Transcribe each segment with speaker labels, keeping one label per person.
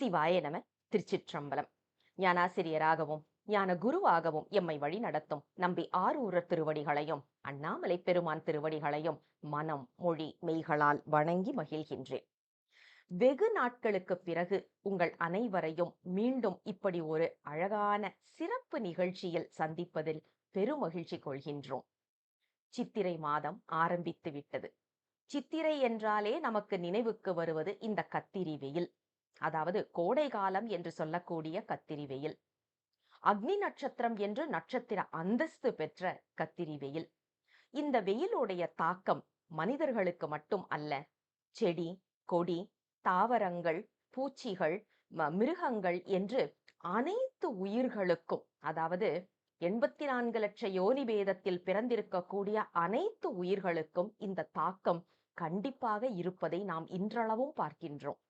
Speaker 1: சிவாய நம திருச்சிற்றம்பலம். ஞானாசிரியராகவும் ஞான குருவாகவும் எம்மை வழி நடத்தும் நம்பி ஆரூரர் திருவடிகளையும் அண்ணாமலை பெருமான் திருவடிகளையும் மனம் மொழி மெய்களால் வணங்கி மகிழ்கின்றேன். வெகு நாட்களுக்கு பிறகு உங்கள் அனைவரையும் மீண்டும் இப்படி ஒரு அழகான சிறப்பு நிகழ்ச்சியில் சந்திப்பதில் பெருமகிழ்ச்சி கொள்கின்றோம். சித்திரை மாதம் ஆரம்பித்து விட்டது சித்திரை என்றாலே நமக்கு நினைவுக்கு வருவது இந்த கத்திரி வெயில். அதாவது கோடை காலம் என்று சொல்லக்கூடிய கத்திரி வெயில் அக்னி நட்சத்திரம் என்று நட்சத்திர அந்தஸ்து பெற்ற கத்திரி வெயில் இந்த வெயிலுடைய தாக்கம் மனிதர்களுக்கு மட்டும் அல்ல. செடி கொடி தாவரங்கள் பூச்சிகள் மிருகங்கள் என்று அனைத்து உயிர்களுக்கும் அதாவது எண்பத்தி நான்கு லட்ச யோனி பேதத்தில் பிறந்திருக்கக்கூடிய அனைத்து உயிர்களுக்கும் இந்த தாக்கம் கண்டிப்பாக இருப்பதை நாம் இன்றளவும் பார்க்கின்றோம்.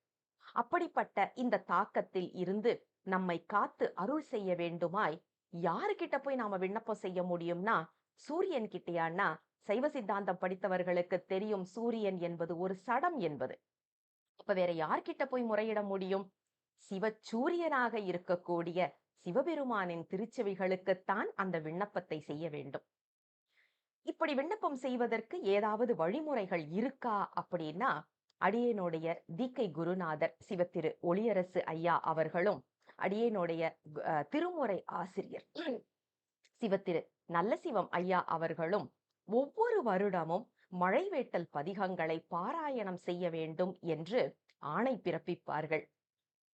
Speaker 1: அப்படிப்பட்ட இந்த தாக்கத்தில் இருந்து நம்மை காத்து அருள் செய்ய வேண்டுமாய் யாருகிட்ட போய் நாம விண்ணப்பம் செய்ய முடியும்னா சூரியன் கிட்டயான்னா சைவ சித்தாந்தம் படித்தவர்களுக்கு தெரியும் சூரியன் என்பது ஒரு சடம் என்பது. அப்ப வேற யார்கிட்ட போய் முறையிட முடியும்? சிவச்சூரியனாக இருக்கக்கூடிய சிவபெருமானின் திருச்செவிகளுக்குத்தான் அந்த விண்ணப்பத்தை செய்ய வேண்டும். இப்படி விண்ணப்பம் செய்வதற்கு ஏதாவது வழிமுறைகள் இருக்கா அப்படின்னா அடியேனுடைய தீக்கை குருநாதர் சிவத்திரு ஒளியரசு ஐயா அவர்களும் அடியேனுடைய திருமுறை ஆசிரியர் சிவத்திரு நல்ல சிவம் ஐயா அவர்களும் ஒவ்வொரு வருடமும் மழைவேட்டல் பதிகங்களை பாராயணம் செய்ய வேண்டும் என்று ஆணை பிறப்பிப்பார்கள்.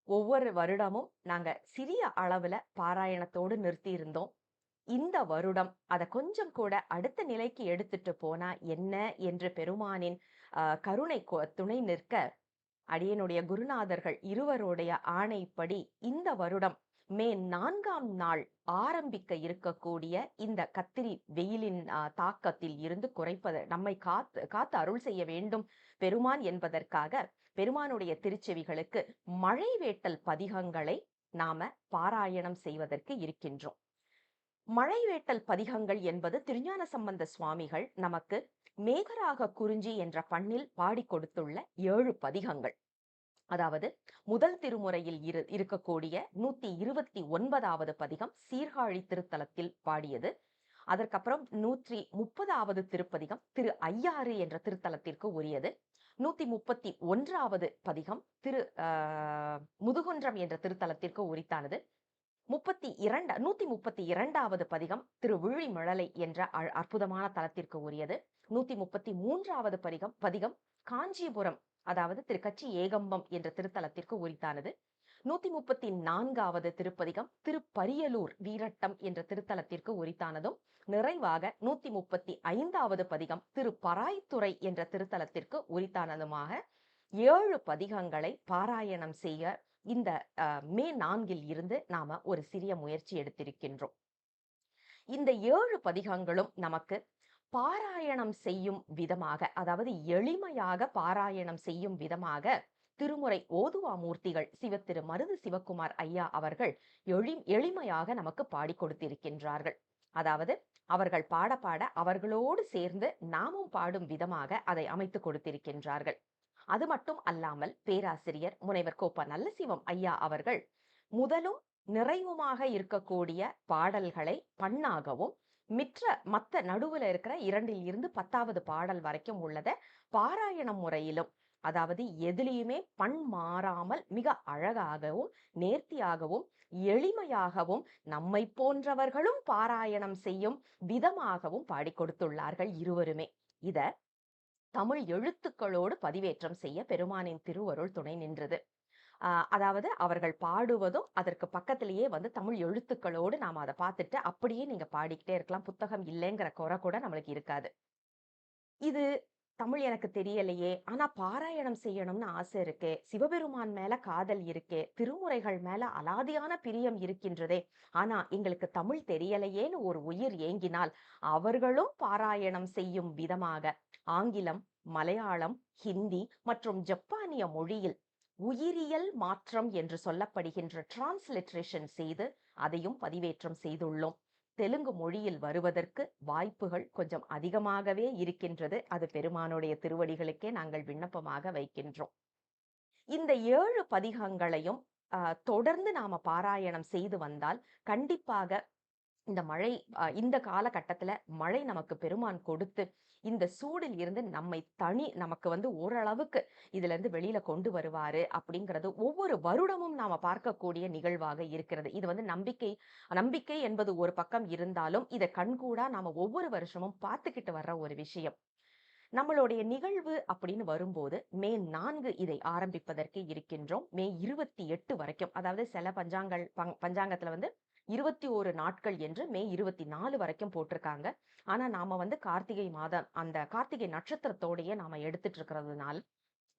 Speaker 1: ஒவ்வொரு வருடமும் நாங்க சிறிய அளவுல பாராயணத்தோடு நிறுத்தி இருந்தோம். இந்த வருடம் அதை கொஞ்சம் கூட அடுத்த நிலைக்கு எடுத்துட்டு போனா என்ன? என்று பெருமானின் கருணை துணை நிற்க அடியனுடைய குருநாதர்கள் இருவருடைய ஆணைப்படி இந்த வருடம் மே நான்காம் நாள் ஆரம்பிக்க இருக்கக்கூடிய இந்த கத்திரி வெயிலின் தாக்கத்தில் இருந்து குறைப்பது நம்மை காத்து காத்து அருள் செய்ய வேண்டும் பெருமான் என்பதற்காக பெருமானுடைய திருச்செவிகளுக்கு மழை வேட்டல் பதிகங்களை நாம பாராயணம் செய்வதற்கு இருக்கின்றோம். மழை வேட்டல் பதிகங்கள் என்பது திருஞான சம்பந்த சுவாமிகள் நமக்கு மேகராக குறிஞ்சி என்ற பண்ணில் பாடி கொடுத்துள்ள ஏழு பதிகங்கள். அதாவது முதல் திருமுறையில் இரு இருக்கக்கூடிய நூத்தி இருபத்தி ஒன்பதாவது பதிகம் சீர்காழி திருத்தலத்தில் பாடியது. அதற்கப்புறம் நூற்றி முப்பதாவது திருப்பதிகம் திரு ஐயாறு என்ற திருத்தலத்திற்கு உரியது. நூத்தி முப்பத்தி ஒன்றாவது பதிகம் திரு ஆஹ், முதுகுன்றம் என்ற திருத்தலத்திற்கு உரித்தானது. முப்பத்தி இரண்டு நூத்தி முப்பத்தி இரண்டாவது பதிகம் திரு விழிமிழலை என்ற அற்புதமான தலத்திற்கு உரியது. நூத்தி முப்பத்தி மூன்றாவது பதிகம் பதிகம் காஞ்சிபுரம் அதாவது திரு கச்சி ஏகம்பம் என்ற திருத்தலத்திற்கு உரித்தானது. நூத்தி முப்பத்தி நான்காவது திருப்பதிகம் திருப்பரியலூர் வீரட்டம் என்ற திருத்தலத்திற்கு உரித்தானதும். நிறைவாக நூத்தி முப்பத்தி ஐந்தாவது பதிகம் திரு பராய்த்துறை என்ற திருத்தலத்திற்கு உரித்தானதுமாக ஏழு பதிகங்களை பாராயணம் செய்ய இந்த மே நான்கில் இருந்து நாம ஒரு சிறிய முயற்சி எடுத்திருக்கின்றோம். இந்த ஏழு பதிகங்களும் நமக்கு பாராயணம் செய்யும் விதமாக அதாவது எளிமையாக பாராயணம் செய்யும் விதமாக திருமுறை ஓதுவா மூர்த்திகள் சிவத்திரு மருது சிவக்குமார் ஐயா அவர்கள் எளி எளிமையாக நமக்கு பாடிக் கொடுத்திருக்கின்றார்கள். அதாவது அவர்கள் பாட பாட அவர்களோடு சேர்ந்து நாமும் பாடும் விதமாக அதை அமைத்து கொடுத்திருக்கின்றார்கள். அது மட்டும் அல்லாமல் பேராசிரியர் முனைவர் கோப்ப நல்லசிவம் ஐயா அவர்கள் முதலும் நிறைவுமாக இருக்கக்கூடிய பாடல்களை பண்ணாகவும் மிற்ற மத்த நடுவுல இருக்கிற இரண்டில் இருந்து பத்தாவது பாடல் வரைக்கும் உள்ளத பாராயணம் முறையிலும் அதாவது எதிலையுமே பண் மாறாமல் மிக அழகாகவும் நேர்த்தியாகவும் எளிமையாகவும் நம்மை போன்றவர்களும் பாராயணம் செய்யும் விதமாகவும் பாடிக் கொடுத்துள்ளார்கள் இருவருமே. இத தமிழ் எழுத்துக்களோடு பதிவேற்றம் செய்ய பெருமானின் திருவருள் துணை நின்றது. ஆஹ் அதாவது அவர்கள் பாடுவதும் அதற்கு பக்கத்திலேயே வந்து தமிழ் எழுத்துக்களோடு நாம அதை பார்த்துட்டு அப்படியே நீங்க பாடிக்கிட்டே இருக்கலாம். புத்தகம் இல்லைங்கிற குறை கூட நம்மளுக்கு இருக்காது. இது தமிழ் எனக்கு தெரியலையே ஆனா பாராயணம் செய்யணும்னு ஆசை இருக்கு. சிவபெருமான் மேல காதல் இருக்கே திருமுறைகள் மேல அலாதியான பிரியம் இருக்கின்றதே ஆனா எங்களுக்கு தமிழ் தெரியலையேன்னு ஒரு உயிர் ஏங்கினால் அவர்களும் பாராயணம் செய்யும் விதமாக ஆங்கிலம் மலையாளம் ஹிந்தி மற்றும் ஜப்பானிய மொழியில் உயிரியல் மாற்றம் என்று சொல்லப்படுகின்ற டிரான்ஸ்லிட்ரேஷன் செய்து அதையும் பதிவேற்றம் செய்துள்ளோம். தெலுங்கு மொழியில் வருவதற்கு வாய்ப்புகள் கொஞ்சம் அதிகமாகவே இருக்கின்றது. அது பெருமானுடைய திருவடிகளுக்கே நாங்கள் விண்ணப்பமாக வைக்கின்றோம். இந்த ஏழு பதிகங்களையும் அஹ், தொடர்ந்து நாம பாராயணம் செய்து வந்தால் கண்டிப்பாக இந்த மழை இந்த காலகட்டத்துல மழை நமக்கு பெருமான் கொடுத்து இந்த சூடில் இருந்து நம்மை தனி நமக்கு வந்து ஓரளவுக்கு இதுல இருந்து வெளியில கொண்டு வருவாரு அப்படிங்கிறது ஒவ்வொரு வருடமும் நாம பார்க்கக்கூடிய நிகழ்வாக இருக்கிறது. இது வந்து நம்பிக்கை நம்பிக்கை என்பது ஒரு பக்கம் இருந்தாலும் இதை கண்கூடா நாம ஒவ்வொரு வருஷமும் பார்த்துக்கிட்டு வர்ற ஒரு விஷயம். நம்மளுடைய நிகழ்வு அப்படின்னு வரும்போது மே நான்கு இதை ஆரம்பிப்பதற்கு இருக்கின்றோம். மே இருபத்தி எட்டு வரைக்கும். அதாவது சில பஞ்சாங்கள் பங்- பஞ்சாங்கத்துல வந்து இருபத்தி ஒரு நாட்கள் என்று மே இருபத்தி நாலு வரைக்கும் போட்டிருக்காங்க. ஆனா நாம வந்து கார்த்திகை மாதம் அந்த கார்த்திகை நட்சத்திரத்தோடையே நாம எடுத்துட்டு இருக்கிறதுனால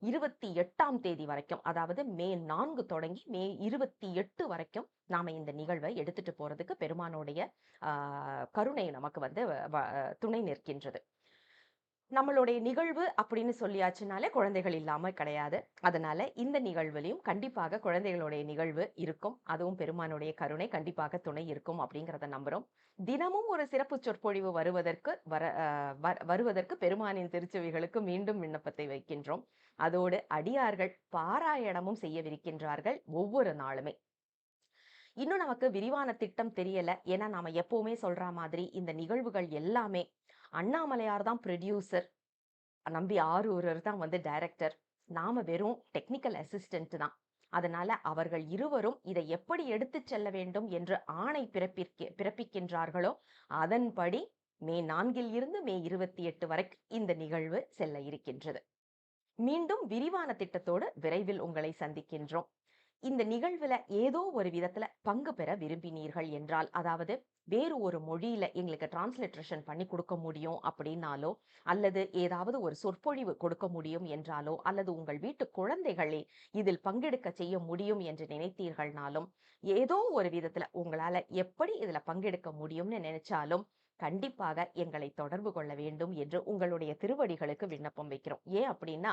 Speaker 1: இருபத்தி எட்டாம் தேதி வரைக்கும் அதாவது மே நான்கு தொடங்கி மே இருபத்தி எட்டு வரைக்கும் நாம இந்த நிகழ்வை எடுத்துட்டு போறதுக்கு பெருமானுடைய ஆஹ், கருணை நமக்கு வந்து துணை நிற்கின்றது. நம்மளுடைய நிகழ்வு அப்படின்னு சொல்லியாச்சுனாலே குழந்தைகள் இல்லாம கிடையாது. அதனால இந்த நிகழ்வுலையும் கண்டிப்பாக குழந்தைகளுடைய நிகழ்வு இருக்கும். அதுவும் பெருமானுடைய கருணை கண்டிப்பாக துணை இருக்கும் அப்படிங்கிறத நம்புறோம். தினமும் ஒரு சிறப்பு சொற்பொழிவு வருவதற்கு வர அஹ், வருவதற்கு பெருமானின் திருச்செவிகளுக்கு மீண்டும் விண்ணப்பத்தை வைக்கின்றோம். அதோடு அடியார்கள் பாராயணமும் செய்யவிருக்கின்றார்கள் ஒவ்வொரு நாளுமே. இன்னும் நமக்கு விரிவான திட்டம் தெரியல. ஏன்னா நாம எப்பவுமே சொல்ற மாதிரி இந்த நிகழ்வுகள் எல்லாமே அண்ணாமலையார் தான் ப்ரொடியூசர் நம்பி ஆரூரர் தான் வந்து டைரக்டர் நாம வெறும் டெக்னிக்கல் அசிஸ்டன்ட் தான். அதனால அவர்கள் இருவரும் இதை எப்படி எடுத்து செல்ல வேண்டும் என்று ஆணை பிறப்பிக்க பிறப்பிக்கின்றார்களோ அதன்படி மே நான்கில் இருந்து மே இருபத்தி எட்டு வரைக்கும் இந்த நிகழ்வு செல்ல இருக்கின்றது. மீண்டும் விரிவான திட்டத்தோடு விரைவில் உங்களை சந்திக்கின்றோம். இந்த நிகழ்வுல ஏதோ ஒரு விதத்துல பங்கு பெற விரும்பினீர்கள் என்றால் அதாவது வேறு ஒரு மொழியில எங்களுக்கு டிரான்ஸ்லிட்ரேஷன் பண்ணி கொடுக்க முடியும் அப்படின்னாலோ அல்லது ஏதாவது ஒரு சொற்பொழிவு கொடுக்க முடியும் என்றாலோ அல்லது உங்கள் வீட்டு குழந்தைகளை இதில் பங்கெடுக்க செய்ய முடியும் என்று நினைத்தீர்கள்னாலும் ஏதோ ஒரு விதத்துல உங்களால எப்படி இதுல பங்கெடுக்க முடியும்னு நினைச்சாலும் கண்டிப்பாக எங்களை தொடர்பு கொள்ள வேண்டும் என்று உங்களுடைய திருவடிகளுக்கு விண்ணப்பம் வைக்கிறோம். ஏன் அப்படின்னா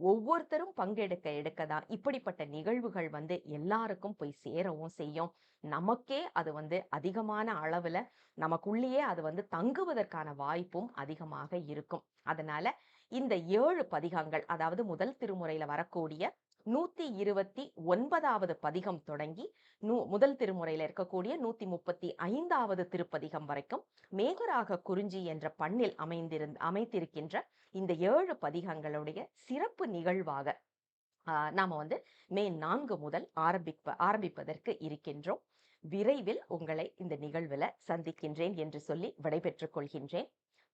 Speaker 1: ஒவ்வொருத்தரும் பங்கெடுக்க எடுக்க தான் இப்படிப்பட்ட நிகழ்வுகள் வந்து எல்லாருக்கும் போய் சேரவும் செய்யும். நமக்கே அது வந்து அதிகமான அளவில் நமக்குள்ளேயே அது வந்து தங்குவதற்கான வாய்ப்பும் அதிகமாக இருக்கும். அதனால இந்த ஏழு பதிகங்கள் அதாவது முதல் திருமுறையில் வரக்கூடிய நூத்தி இருபத்தி ஒன்பதாவது பதிகம் தொடங்கி நூ முதல் திருமுறையில இருக்கக்கூடிய நூத்தி முப்பத்தி ஐந்தாவது திருப்பதிகம் வரைக்கும் மேகராக குறிஞ்சி என்ற பண்ணில் அமைந்திருந் அமைத்திருக்கின்ற இந்த ஏழு பதிகங்களுடைய சிறப்பு நிகழ்வாக ஆஹ், நாம வந்து மே நான்கு முதல் ஆரம்பிப்ப ஆரம்பிப்பதற்கு இருக்கின்றோம். விரைவில் உங்களை இந்த நிகழ்வுல சந்திக்கின்றேன் என்று சொல்லி விடைபெற்றுக் கொள்கின்றேன்.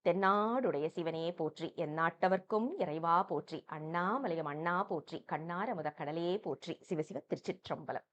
Speaker 1: தென்னாடுடைய சிவனே போற்றி எந்நாட்டவர்க்கும் இறைவா போற்றி அண்ணாமலையம் அண்ணா போற்றி கண்ணார கடலே போற்றி சிவசிவ திருச்சிற்றம்பலம்.